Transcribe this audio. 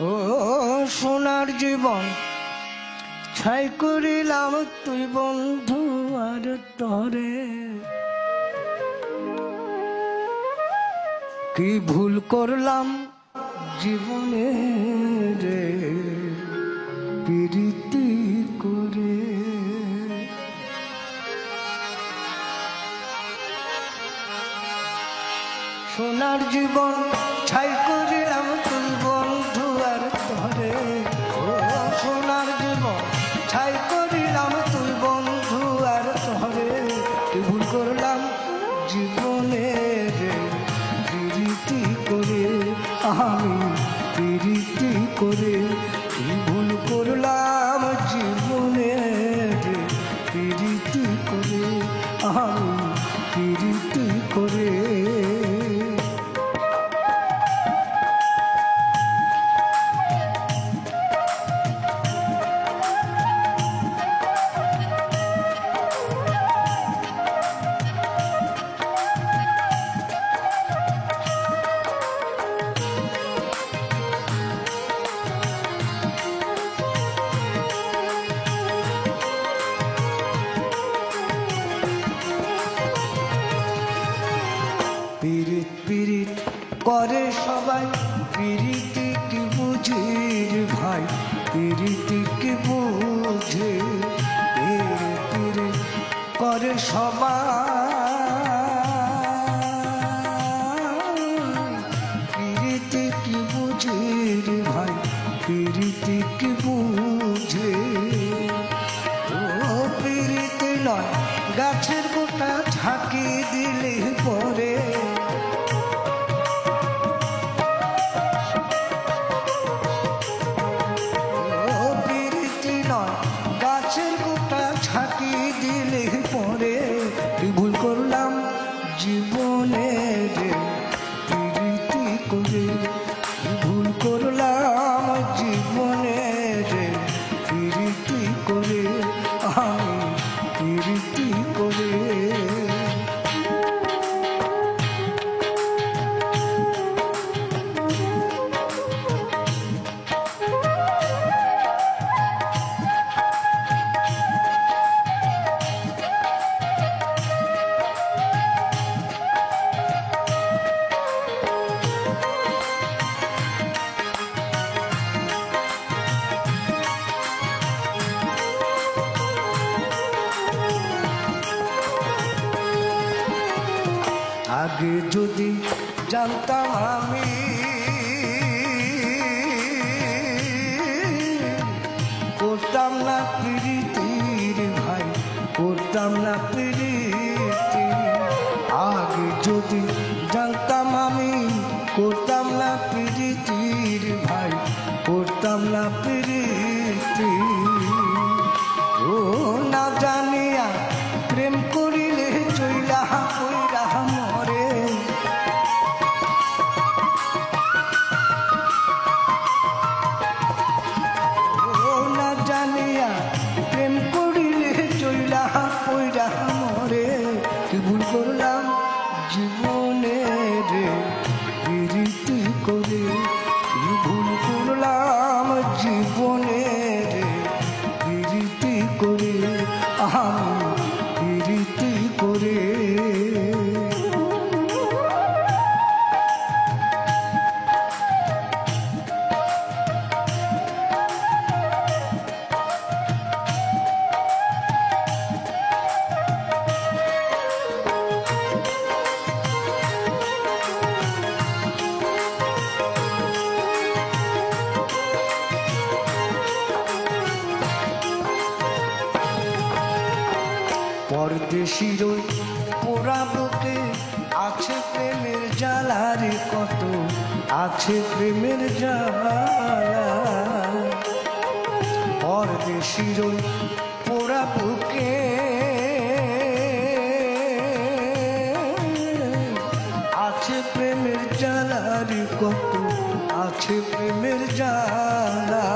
ও সোনার জীবন, ছাই করিলাম তুই বন্ধু আর তরে। কি ভুল করলাম জীবনে রে, প্রীতি করে? সোনার জীবন, ছাই সবাই পিরিতি বুঝির ভাই পিরিতি কি বুঝে করে সবাই। পিরিতি বুঝির ভাই পিরিতি কি বুঝে। ও পিরিতি নয়, গাছের গোটা ঝাঁকি দিলে পরে আগে যদি জানতাম আমি করতাম না প্রীতির ভাই, করতাম না প্রীতি। আগে যদি জানতাম আমি করতাম না প্রীতির ভাই, করতাম না প্রীতি। ও না জানিয়া জীবনে পরদেশির ওই পোড়া বুকে আছে প্রেমের জ্বালারে কত, আছে প্রেমের জ্বালা। পরদেশির ওই পোড়া বুকে আছে প্রেমের জ্বালারে কত, আছে প্রেমের জ্বালা।